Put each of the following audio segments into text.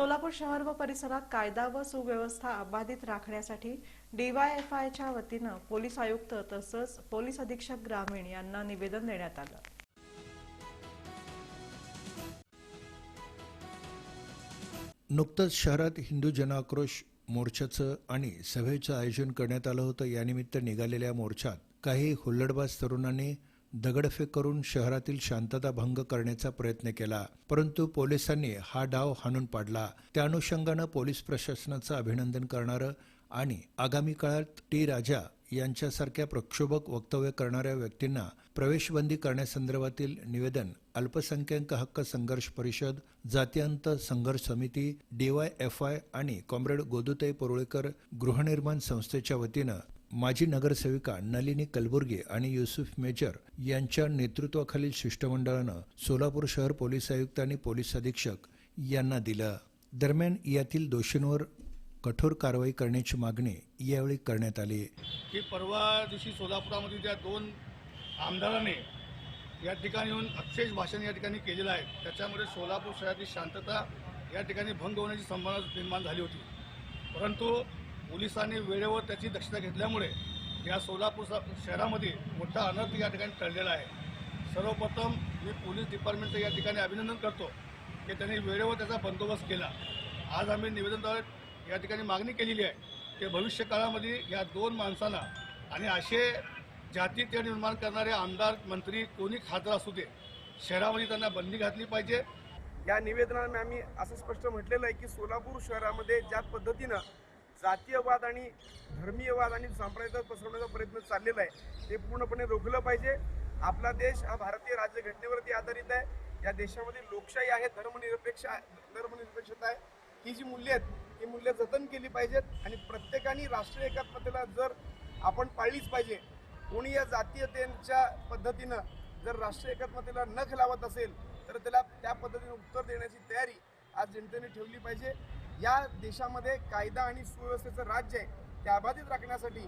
सोलापूर शहर व परिसरात कायदा व सुव्यवस्था अबाधित राखण्यासाठी डीवायएफआयच्या वतीनं पोलीस आयुक्त तसंच पोलीस अधीक्षक ग्रामीण यांना निवेदन देण्यात आलं. नुकतंच शहरात हिंदू जनाक्रोश मोर्चाचं आणि सभेचं आयोजन करण्यात आलं होतं. यानिमित्त निघालेल्या मोर्चात काही हुल्लडबाज तरुणांनी दगडफेक करून शहरातील शांतता भंग करण्याचा प्रयत्न केला परंतु पोलिसांनी हा डाव हाणून पाडला. त्या अनुषंगानं पोलीस प्रशासनाचं अभिनंदन करणारं आणि आगामी काळात टी राजा यांच्यासारख्या प्रक्षोभक वक्तव्य करणाऱ्या व्यक्तींना प्रवेशबंदी करण्यासंदर्भातील निवेदन अल्पसंख्याक हक्क संघर्ष परिषद जातीयंत संघर्ष समिती डीवायएफआय आणि कॉम्रेड गोदुताई परुळेकर गृहनिर्माण संस्थेच्या वतीनं माजी नगरसेविका नलिनी कलबुर्गे आणि युसुफ मेजर यांच्या नेतृत्वाखालील शिष्टमंडळानं सोलापूर शहर पोलीस आयुक्त आणि पोलीस अधीक्षक यांना दिलं. दरम्यान यातील दोषींवर कठोर कारवाई करण्याची मागणी यावेळी करण्यात आली. की परवा दिवशी सोलापुरामध्ये त्या दोन आमदारांनी या ठिकाणी येऊन अक्षेष भाषण या ठिकाणी केलेलं आहे त्याच्यामुळे सोलापूर शहरातील शांतता या ठिकाणी भंग होण्याची संभावना निर्माण झाली होती. परंतु पोलिसांनी वेळेवर त्याची दक्षता घेतल्यामुळे या सोलापूर शहरामध्ये मोठा अनर्थ या ठिकाणी टळलेला आहे. सर्वप्रथम मी पोलीस डिपार्टमेंटचं या ठिकाणी अभिनंदन करतो की त्यांनी वेळेवर त्याचा बंदोबस्त केला. आज आम्ही निवेदनद्वारे या ठिकाणी मागणी केलेली आहे की भविष्य काळामध्ये या दोन माणसांना आणि असे जाती ते निर्माण करणारे आमदार मंत्री कोणी खासदार असू दे शहरामध्ये त्यांना बंदी घातली पाहिजे. या निवेदनाने आम्ही असं स्पष्ट म्हटलेलं आहे की सोलापूर शहरामध्ये ज्या पद्धतीनं जातीयवाद आणि धर्मीयवाद आणि सांप्रदायिक पसरवण्याचा प्रयत्न चाललेला आहे. ते पूर्णपणे रोखलं पाहिजे. आपला देश हा भारतीय राज्यघटनेवरती आधारित आहे. या देशामध्ये लोकशाही आहे धर्मनिरपेक्ष धर्मनिरपेक्षता आहे. ही जी मूल्य आहेत ही मूल्य जतन केली पाहिजेत आणि प्रत्येकाने राष्ट्रीय एकात्मतेला जर आपण पाळलीच पाहिजे कोणी या जातीयतेच्या पद्धतीनं जर राष्ट्रीय एकात्मतेला नख लावत असेल तर त्याला त्या पद्धतीने उत्तर देण्याची तयारी जनतेने ठेवली पाहिजे. या देशामध्ये कायदा आणि सुव्यवस्थेचं राज्य आहे ते अबाधित राखण्यासाठी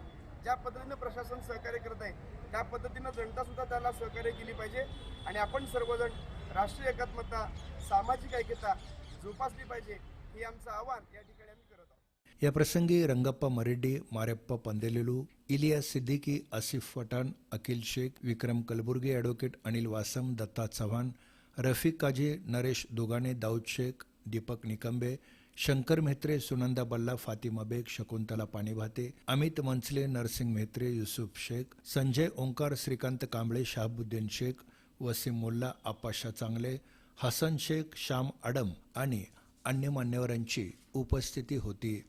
ज्या पद्धतीनं प्रशासन सहकार्य करत आहे त्या पद्धतीनं जनता सुद्धा त्याला सहकार्य केली पाहिजे. आणि आपण सर्वजण राष्ट्रीय एकात्मता सामाजिक ऐक्यता जोपासली पाहिजे हे आमचं आव्हान या ठिकाणी आम्ही करत आहोत. या प्रसंगी रंगप्पा मरेड्डी मारेप्पा पंदेलेलू इलिया सिद्दीकी आसिफ पठाण अखिल शेख विक्रम कलबुर्गी ॲडव्होकेट अनिल वासम दत्ता चव्हाण रफिक काजी नरेश दोगाणे दाऊद शेख दीपक निकंबे शंकर म्हेत्रे सुनंदा बल्ला फातिमा बेग शकुंतला पाणीभाते अमित मनसले नरसिंग म्हेत्रे युसुफ शेख संजय ओंकार श्रीकांत कांबळे शहाबुद्दीन शेख वसीम मोल्ला आपाशा चांगले हसन शेख श्याम आडम आणि अन्य मान्यवरांची उपस्थिती होती.